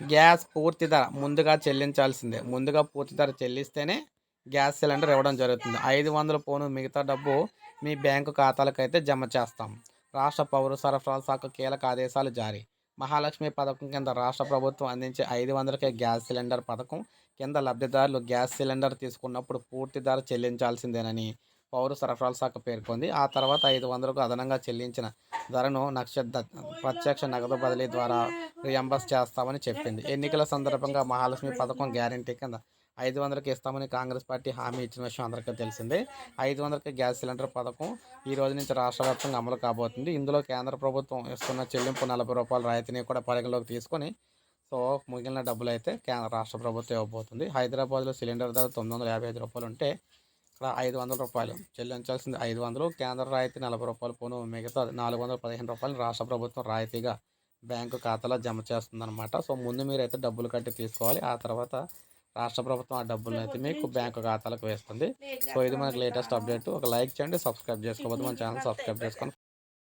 Gas పూర్తి ధర ముందుగా చెల్లించాల్సిందే. ముందుగా పూర్తి ధర చెల్లిస్తేనే గ్యాస్ సిలిండర్ ఇవ్వడం జరుగుతుంది. ఐదు వందల పోను మిగతా డబ్బు మీ బ్యాంకు ఖాతాలకు అయితే జమ చేస్తాం. రాష్ట్ర పౌర సరఫరాల శాఖ కీలక ఆదేశాలు జారీ. మహాలక్ష్మి పథకం కింద రాష్ట్ర ప్రభుత్వం అందించే ఐదు వందలకే గ్యాస్ సిలిండర్ పథకం కింద లబ్ధిదారులు గ్యాస్ సిలిండర్ తీసుకున్నప్పుడు పూర్తి ధర చెల్లించాల్సిందేనని పౌర సరఫరాల శాఖ పేర్కొంది. ఆ తర్వాత ఐదు వందలకు అదనంగా చెల్లించిన ధరను నక్ష ప్రత్యక్ష నగదు బదిలీ ద్వారా రియంబర్స్ చేస్తామని చెప్పింది. ఎన్నికల సందర్భంగా మహాలక్ష్మి పథకం గ్యారంటీ కింద ఐదు వందలకి ఇస్తామని కాంగ్రెస్ పార్టీ హామీ ఇచ్చిన విషయం అందరికీ తెలిసిందే. ఐదు వందలకి గ్యాస్ సిలిండర్ పథకం ఈ రోజు నుంచి రాష్ట్ర వ్యాప్తంగా అమలు కాబోతుంది. ఇందులో కేంద్ర ప్రభుత్వం ఇస్తున్న చెల్లింపు నలభై రూపాయల రాయితీని కూడా పరిగణలోకి తీసుకొని సో మిగిలిన డబ్బులు అయితే కేంద్ర రాష్ట్ర ప్రభుత్వం ఇవ్వబోతుంది. హైదరాబాద్లో సిలిండర్ ధర తొమ్మిది వందల యాభై ఐదు రూపాయలు ఉంటే ఇక్కడ ఐదు వందల రూపాయలు. చెల్లించాల్సింది ఐదు వందలు. కేంద్ర రాయితీ నలభై రూపాయలు పోను మిగతా నాలుగు వందల పదిహేను రూపాయలు రాష్ట్ర ప్రభుత్వం రాయితీగా బ్యాంకు ఖాతాలో జమ చేస్తుందన్నమాట. సో ముందు మీరు అయితే డబ్బులు కట్టి తీసుకోవాలి. ఆ తర్వాత రాష్ట్ర ప్రభుత్వం ఆ డబ్బులను అయితే మీకు బ్యాంకు ఖాతాలకు వేస్తుంది. సో ఇది మనకి లేటెస్ట్ అప్డేట్. ఒక లైక్ చేయండి సబ్స్క్రైబ్ చేసుకోవద్దు. మన ఛానల్ సబ్స్క్రైబ్ చేసుకోండి